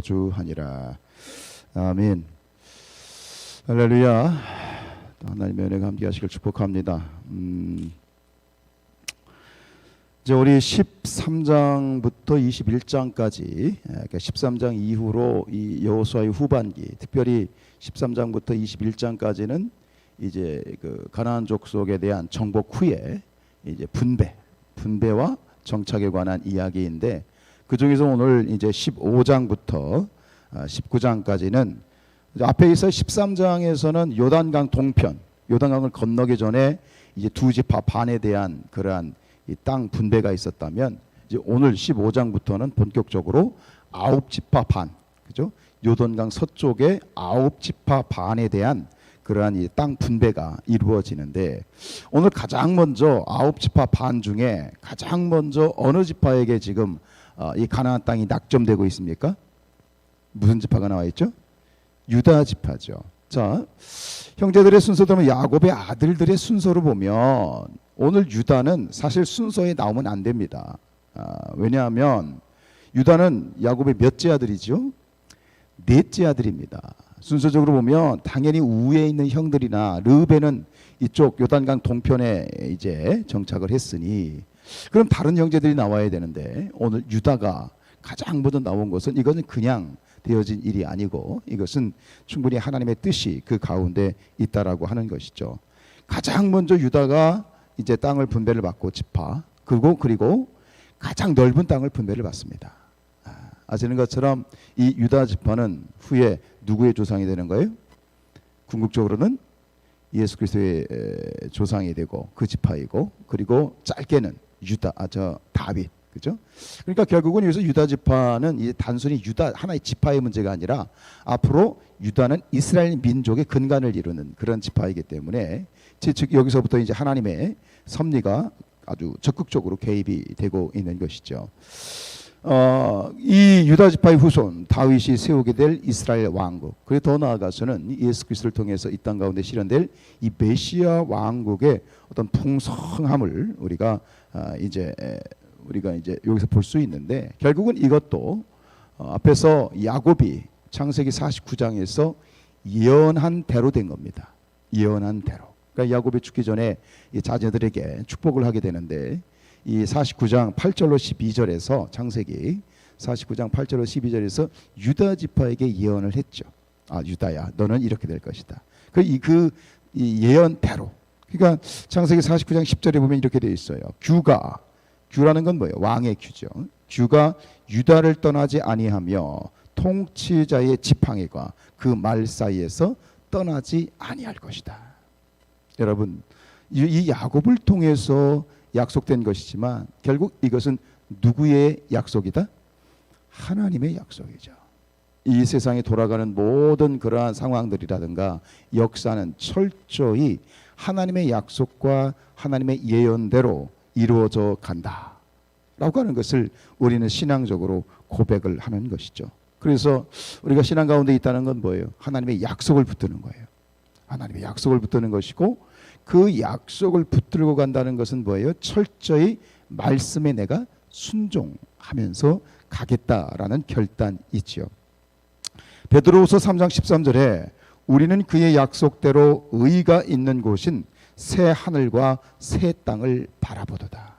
주하니라. 아멘. 할렐루야. 하나님의 은혜가 함께하시길 축복합니다. 음, 이제 우리 13장부터 21장까지 그러니까 13장 이후로 이 여호수아의 후반기, 특별히 13장부터 21장까지는 이제 그 가나안 족속에 대한 정복 후에 이제 분배, 분배와 정착에 관한 이야기인데 그 중에서 오늘 이제 15장부터 19장까지는 앞에 있어 13장에서는 요단강 동편, 요단강을 건너기 전에 이제 두 지파 반에 대한 그러한 이땅 분배가 있었다면 이제 오늘 15장부터는 본격적으로 아홉 지파 반, 그죠? 요단강 서쪽에 아홉 지파 반에 대한 그러한 이땅 분배가 이루어지는데 오늘 가장 먼저 아홉 지파 반 중에 가장 먼저 어느 지파에게 지금 어, 이 가나안 땅이 낙점되고 있습니까? 무슨 지파가 나와 있죠? 유다 지파죠. 자, 형제들의 순서대로 야곱의 아들들의 순서로 보면 오늘 유다는 사실 순서에 나오면 안 됩니다. 아, 왜냐하면 유다는 야곱의 몇째 아들이죠? 넷째 아들입니다. 순서적으로 보면 당연히 우에 있는 형들이나 르베는 이쪽 요단강 동편에 이제 정착을 했으니 그럼 다른 형제들이 나와야 되는데 오늘 유다가 가장 먼저 나온 것은 이것은 그냥 되어진 일이 아니고 이것은 충분히 하나님의 뜻이 그 가운데 있다라고 하는 것이죠. 가장 먼저 유다가 이제 땅을 분배를 받고 지파 그리고 그리고 가장 넓은 땅을 분배를 받습니다. 아, 아시는 것처럼 이 유다 지파는 후에 누구의 조상이 되는 거예요? 궁극적으로는 예수 그리스도의 조상이 되고 그 지파이고 그리고 짧게는 유다 아 저 다윗 그죠? 그러니까 결국은 여기서 유다 지파는 이제 단순히 유다 하나의 지파의 문제가 아니라 앞으로 유다는 이스라엘 민족의 근간을 이루는 그런 지파이기 때문에 즉 여기서부터 이제 하나님의 섭리가 아주 적극적으로 개입이 되고 있는 것이죠. 어, 이 유다 지파의 후손 다윗이 세우게 될 이스라엘 왕국 그리고 더 나아가서는 예수 그리스도를 통해서 이 땅 가운데 실현될 이 메시아 왕국의 어떤 풍성함을 우리가 아, 이제 우리가 이제 여기서 볼 수 있는데 결국은 이것도 어, 앞에서 야곱이 창세기 49장에서 예언한 대로 된 겁니다. 예언한 대로. 그러니까 야곱이 죽기 전에 이 자녀들에게 축복을 하게 되는데 이 49장 8절로 12절에서 창세기 49장 8절로 12절에서 유다 지파에게 예언을 했죠. 아 유다야, 너는 이렇게 될 것이다. 그이그 이 예언대로. 그러니까 창세기 49장 10절에 보면 이렇게 되어 있어요. 규가 규라는 건 뭐예요? 왕의 규죠. 규가 유다를 떠나지 아니하며 통치자의 지팡이가 그 말 사이에서 떠나지 아니할 것이다. 여러분, 이 야곱을 통해서 약속된 것이지만 결국 이것은 누구의 약속이다? 하나님의 약속이죠. 이 세상에 돌아가는 모든 그러한 상황들이라든가 역사는 철저히 하나님의 약속과 하나님의 예언대로 이루어져 간다. 라고 하는 것을 우리는 신앙적으로 고백을 하는 것이죠. 그래서 우리가 신앙 가운데 있다는 건 뭐예요? 하나님의 약속을 붙드는 거예요. 하나님의 약속을 붙드는 것이고 그 약속을 붙들고 간다는 것은 뭐예요? 철저히 말씀에 내가 순종하면서 가겠다라는 결단이지요. 베드로후서 3장 13절에 우리는 그의 약속대로 의가 있는 곳인 새 하늘과 새 땅을 바라보도다.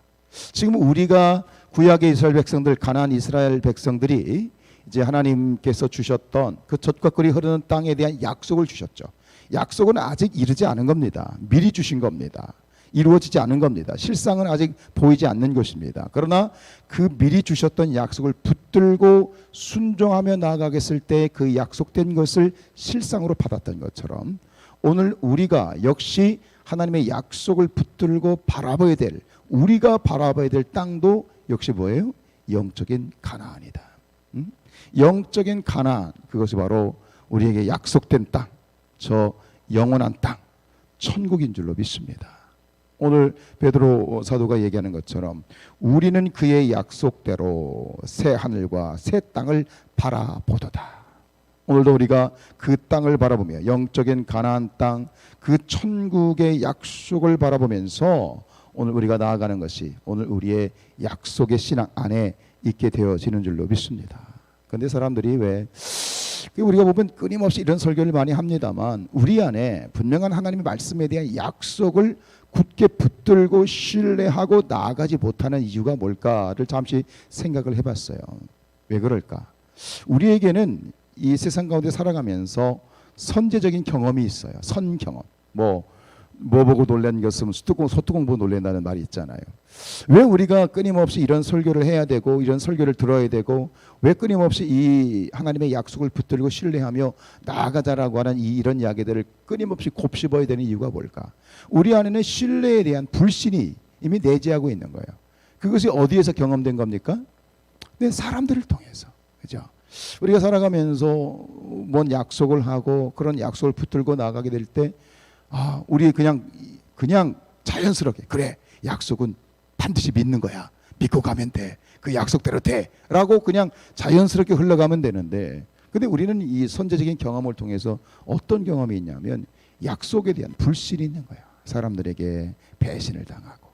지금 우리가 구약의 이스라엘 백성들 가나안 이스라엘 백성들이 이제 하나님께서 주셨던 그 젖과 꿀이 흐르는 땅에 대한 약속을 주셨죠. 약속은 아직 이르지 않은 겁니다. 미리 주신 겁니다. 이루어지지 않은 겁니다. 실상은 아직 보이지 않는 것입니다. 그러나 그 미리 주셨던 약속을 붙들고 순종하며 나아가겠을 때 그 약속된 것을 실상으로 받았던 것처럼 오늘 우리가 역시 하나님의 약속을 붙들고 바라봐야 될 우리가 바라봐야 될 땅도 역시 뭐예요? 영적인 가나안이다. 음? 영적인 가나안 그것이 바로 우리에게 약속된 땅, 저 영원한 땅, 천국인 줄로 믿습니다. 오늘 베드로 사도가 얘기하는 것처럼 우리는 그의 약속대로 새 하늘과 새 땅을 바라보도다. 오늘도 우리가 그 땅을 바라보며 영적인 가나안 땅, 그 천국의 약속을 바라보면서 오늘 우리가 나아가는 것이 오늘 우리의 약속의 신앙 안에 있게 되어지는 줄로 믿습니다. 근데 사람들이 왜 우리가 보면 끊임없이 이런 설교를 많이 합니다만 우리 안에 분명한 하나님의 말씀에 대한 약속을 굳게 붙들고 신뢰하고 나아가지 못하는 이유가 뭘까를 잠시 생각을 해봤어요. 왜 그럴까? 우리에게는 이 세상 가운데 살아가면서 선제적인 경험이 있어요. 선 경험. 뭐, 뭐 보고 놀란 것은 소뚜껑, 소뚜껑 보고 놀란다는 말이 있잖아요. 왜 우리가 끊임없이 이런 설교를 해야 되고 이런 설교를 들어야 되고 왜 끊임없이 이 하나님의 약속을 붙들고 신뢰하며 나아가자라고 하는 이 이런 이야기들을 끊임없이 곱씹어야 되는 이유가 뭘까? 우리 안에는 신뢰에 대한 불신이 이미 내재하고 있는 거예요. 그것이 어디에서 경험된 겁니까? 네, 사람들을 통해서. 그죠? 우리가 살아가면서 뭔 약속을 하고 그런 약속을 붙들고 나가게 될 때 아, 우리 그냥 그냥 자연스럽게 그래. 약속은 반드시 믿는 거야. 믿고 가면 돼. 그 약속대로 돼. 라고 그냥 자연스럽게 흘러가면 되는데 근데 우리는 이 선제적인 경험을 통해서 어떤 경험이 있냐면 약속에 대한 불신이 있는 거야. 사람들에게 배신을 당하고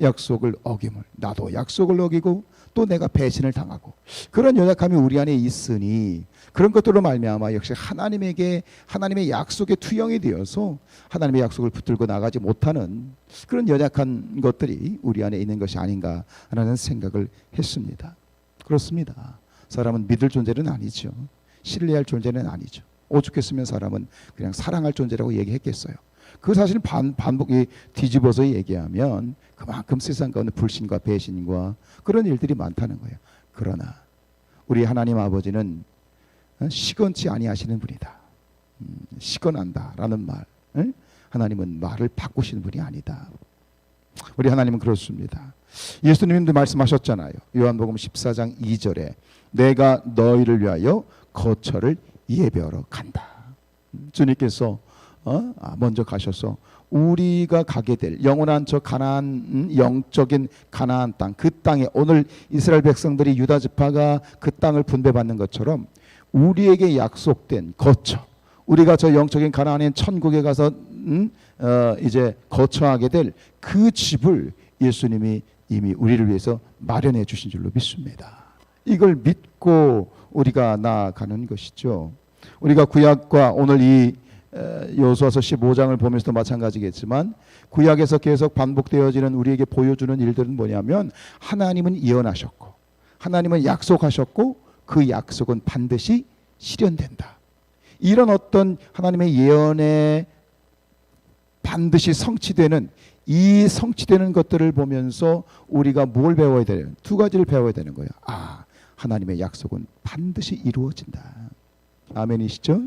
약속을 어기물 나도 약속을 어기고 또 내가 배신을 당하고 그런 연약함이 우리 안에 있으니 그런 것들로 말미암아 역시 하나님에게 하나님의 약속에 투영이 되어서 하나님의 약속을 붙들고 나가지 못하는 그런 연약한 것들이 우리 안에 있는 것이 아닌가라는 생각을 했습니다. 그렇습니다. 사람은 믿을 존재는 아니죠. 신뢰할 존재는 아니죠. 오죽했으면 사람은 그냥 사랑할 존재라고 얘기했겠어요. 그 사실은 반, 반복이 뒤집어서 얘기하면 그만큼 세상 가운데 불신과 배신과 그런 일들이 많다는 거예요. 그러나 우리 하나님 아버지는 어, 시건치 아니하시는 분이다. 음, 시건한다라는 말. 에? 하나님은 말을 바꾸시는 분이 아니다. 우리 하나님은 그렇습니다. 예수님도 말씀하셨잖아요. 요한복음 14장 2절에 내가 너희를 위하여 거처를 예배하러 간다. 음, 주님께서 어? 아, 먼저 가셔서 우리가 가게 될 영원한 저 가나안 음, 영적인 가나안 땅 그 땅에 오늘 이스라엘 백성들이 유다 지파가 그 땅을 분배받는 것처럼 우리에게 약속된 거처 우리가 저 영적인 가나안인 천국에 가서 음, 어, 이제 거처하게 될 그 집을 예수님이 이미 우리를 위해서 마련해 주신 줄로 믿습니다. 이걸 믿고 우리가 나아가는 것이죠. 우리가 구약과 오늘 이 에, 여호수아서 15장을 보면서도 마찬가지겠지만 구약에서 계속 반복되어지는 우리에게 보여주는 일들은 뭐냐면 하나님은 예언하셨고 하나님은 약속하셨고 그 약속은 반드시 실현된다. 이런 어떤 하나님의 예언에 반드시 성취되는 이 성취되는 것들을 보면서 우리가 뭘 배워야 되는 두 가지를 배워야 되는 거예요. 아, 하나님의 약속은 반드시 이루어진다. 아멘이시죠?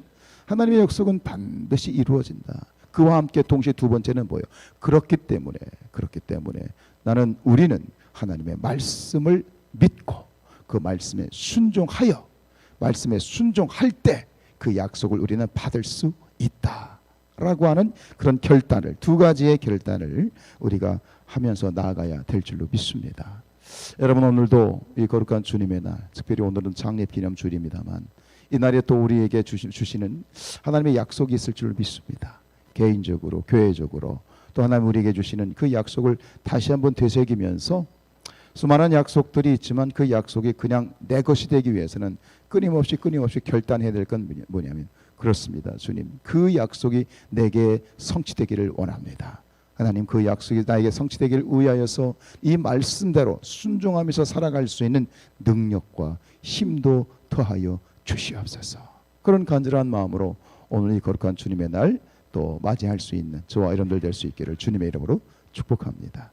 하나님의 약속은 반드시 이루어진다. 그와 함께 동시에 두 번째는 뭐예요? 그렇기 때문에 그렇기 때문에 나는 우리는 하나님의 말씀을 믿고 그 말씀에 순종하여 말씀에 순종할 때 그 약속을 우리는 받을 수 있다 라고 하는 그런 결단을 두 가지의 결단을 우리가 하면서 나아가야 될 줄로 믿습니다. 여러분 오늘도 이 거룩한 주님의 날, 특별히 오늘은 장례 기념 주일입니다만 이 날에 또 우리에게 주시, 주시는 하나님의 약속이 있을 줄 믿습니다. 개인적으로, 교회적으로 또 하나님 우리에게 주시는 그 약속을 다시 한번 되새기면서 수많은 약속들이 있지만 그 약속이 그냥 내 것이 되기 위해서는 끊임없이 끊임없이 결단해야 될 건 뭐냐면 그렇습니다. 주님, 그 약속이 내게 성취되기를 원합니다. 하나님 그 약속이 나에게 성취되기를 위하여서 이 말씀대로 순종하면서 살아갈 수 있는 능력과 힘도 더하여 주시옵소서. 그런 간절한 마음으로 오늘 이 거룩한 주님의 날 또 맞이할 수 있는 저와 여러분들 될 수 있기를 주님의 이름으로 축복합니다.